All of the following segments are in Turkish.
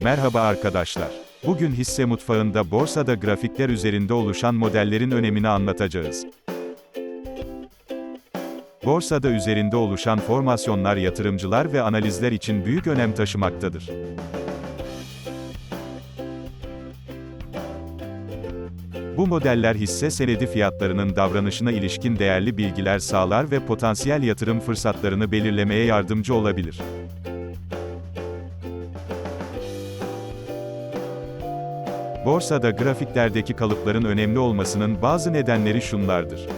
Merhaba arkadaşlar. Bugün hisse mutfağında borsada grafikler üzerinde oluşan modellerin önemini anlatacağız. Borsada üzerinde oluşan formasyonlar yatırımcılar ve analizler için büyük önem taşımaktadır. Bu modeller hisse senedi fiyatlarının davranışına ilişkin değerli bilgiler sağlar ve potansiyel yatırım fırsatlarını belirlemeye yardımcı olabilir. Borsada grafiklerdeki kalıpların önemli olmasının bazı nedenleri şunlardır.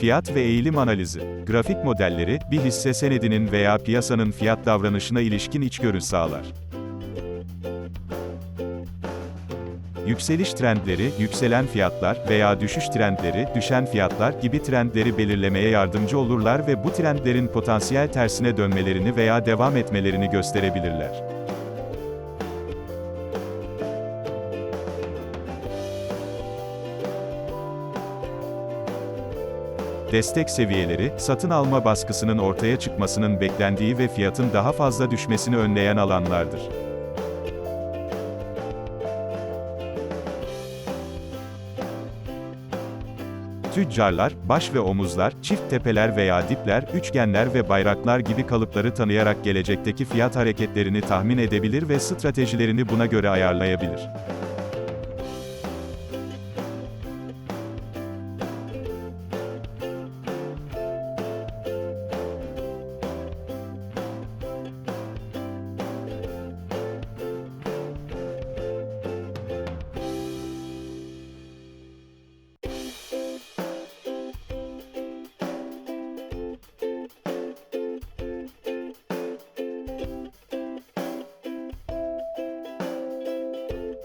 Fiyat ve eğilim analizi. Grafik modelleri, bir hisse senedinin veya piyasanın fiyat davranışına ilişkin içgörü sağlar. Yükseliş trendleri, yükselen fiyatlar veya düşüş trendleri, düşen fiyatlar gibi trendleri belirlemeye yardımcı olurlar ve bu trendlerin potansiyel tersine dönmelerini veya devam etmelerini gösterebilirler. Destek seviyeleri, satın alma baskısının ortaya çıkmasının beklendiği ve fiyatın daha fazla düşmesini önleyen alanlardır. Tüccarlar, baş ve omuzlar, çift tepeler veya dipler, üçgenler ve bayraklar gibi kalıpları tanıyarak gelecekteki fiyat hareketlerini tahmin edebilir ve stratejilerini buna göre ayarlayabilir.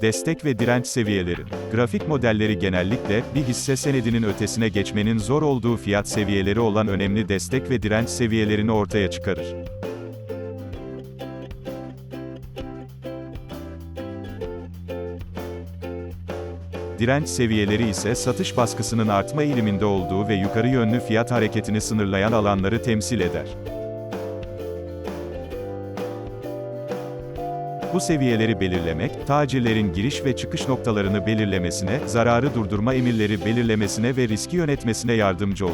Destek ve direnç seviyeleri. Grafik modelleri genellikle, bir hisse senedinin ötesine geçmenin zor olduğu fiyat seviyeleri olan önemli destek ve direnç seviyelerini ortaya çıkarır. Direnç seviyeleri ise satış baskısının artma eğiliminde olduğu ve yukarı yönlü fiyat hareketini sınırlayan alanları temsil eder. Bu seviyeleri belirlemek, tacirlerin giriş ve çıkış noktalarını belirlemesine, zararı durdurma emirleri belirlemesine ve riski yönetmesine yardımcı olur.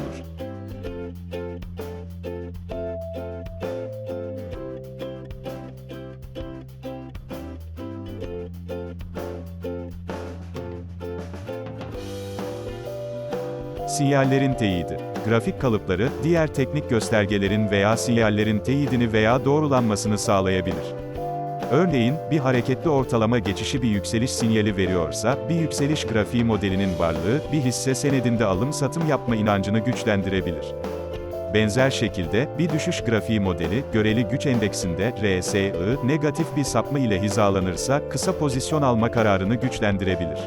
Sinyallerin teyidi. Grafik kalıpları, diğer teknik göstergelerin veya sinyallerin teyidini veya doğrulanmasını sağlayabilir. Örneğin, bir hareketli ortalama geçişi bir yükseliş sinyali veriyorsa, bir yükseliş grafiği modelinin varlığı, bir hisse senedinde alım-satım yapma inancını güçlendirebilir. Benzer şekilde, bir düşüş grafiği modeli, göreli güç endeksinde, RSI, negatif bir sapma ile hizalanırsa, kısa pozisyon alma kararını güçlendirebilir.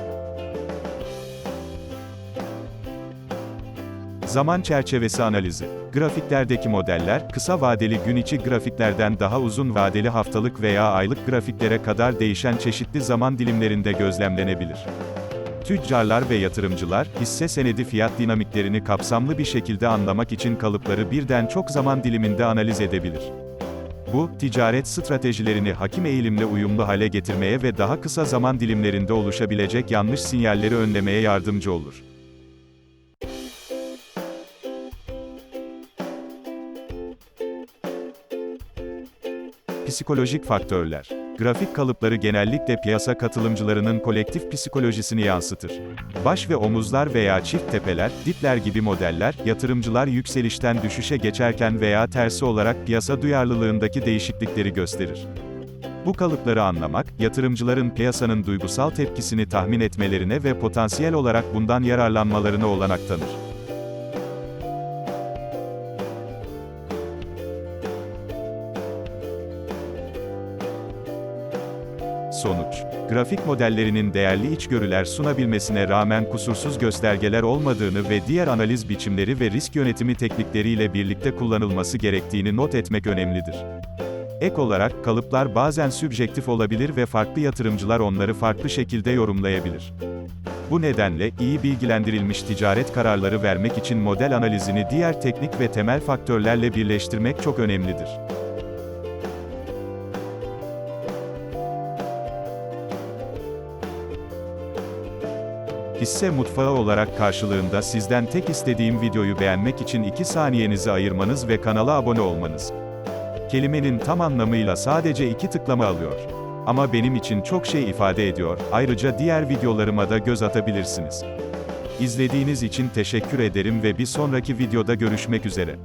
Zaman çerçevesi analizi. Grafiklerdeki modeller, kısa vadeli gün içi grafiklerden daha uzun vadeli haftalık veya aylık grafiklere kadar değişen çeşitli zaman dilimlerinde gözlemlenebilir. Tüccarlar ve yatırımcılar, hisse senedi fiyat dinamiklerini kapsamlı bir şekilde anlamak için kalıpları birden çok zaman diliminde analiz edebilir. Bu, ticaret stratejilerini hakim eğilimle uyumlu hale getirmeye ve daha kısa zaman dilimlerinde oluşabilecek yanlış sinyalleri önlemeye yardımcı olur. Psikolojik faktörler. Grafik kalıpları genellikle piyasa katılımcılarının kolektif psikolojisini yansıtır. Baş ve omuzlar veya çift tepeler, dipler gibi modeller, yatırımcılar yükselişten düşüşe geçerken veya tersi olarak piyasa duyarlılığındaki değişiklikleri gösterir. Bu kalıpları anlamak, yatırımcıların piyasanın duygusal tepkisini tahmin etmelerine ve potansiyel olarak bundan yararlanmalarına olanak tanır. Sonuç Grafik modellerinin değerli içgörüler sunabilmesine rağmen kusursuz göstergeler olmadığını ve diğer analiz biçimleri ve risk yönetimi teknikleriyle birlikte kullanılması gerektiğini not etmek önemlidir. Ek olarak, kalıplar bazen sübjektif olabilir ve farklı yatırımcılar onları farklı şekilde yorumlayabilir. Bu nedenle, iyi bilgilendirilmiş ticaret kararları vermek için model analizini diğer teknik ve temel faktörlerle birleştirmek çok önemlidir. Hisse mutfağı olarak karşılığında sizden tek istediğim videoyu beğenmek için 2 saniyenizi ayırmanız ve kanala abone olmanız. Kelimenin tam anlamıyla sadece iki tıklama alıyor. Ama benim için çok şey ifade ediyor, ayrıca diğer videolarıma da göz atabilirsiniz. İzlediğiniz için teşekkür ederim ve bir sonraki videoda görüşmek üzere.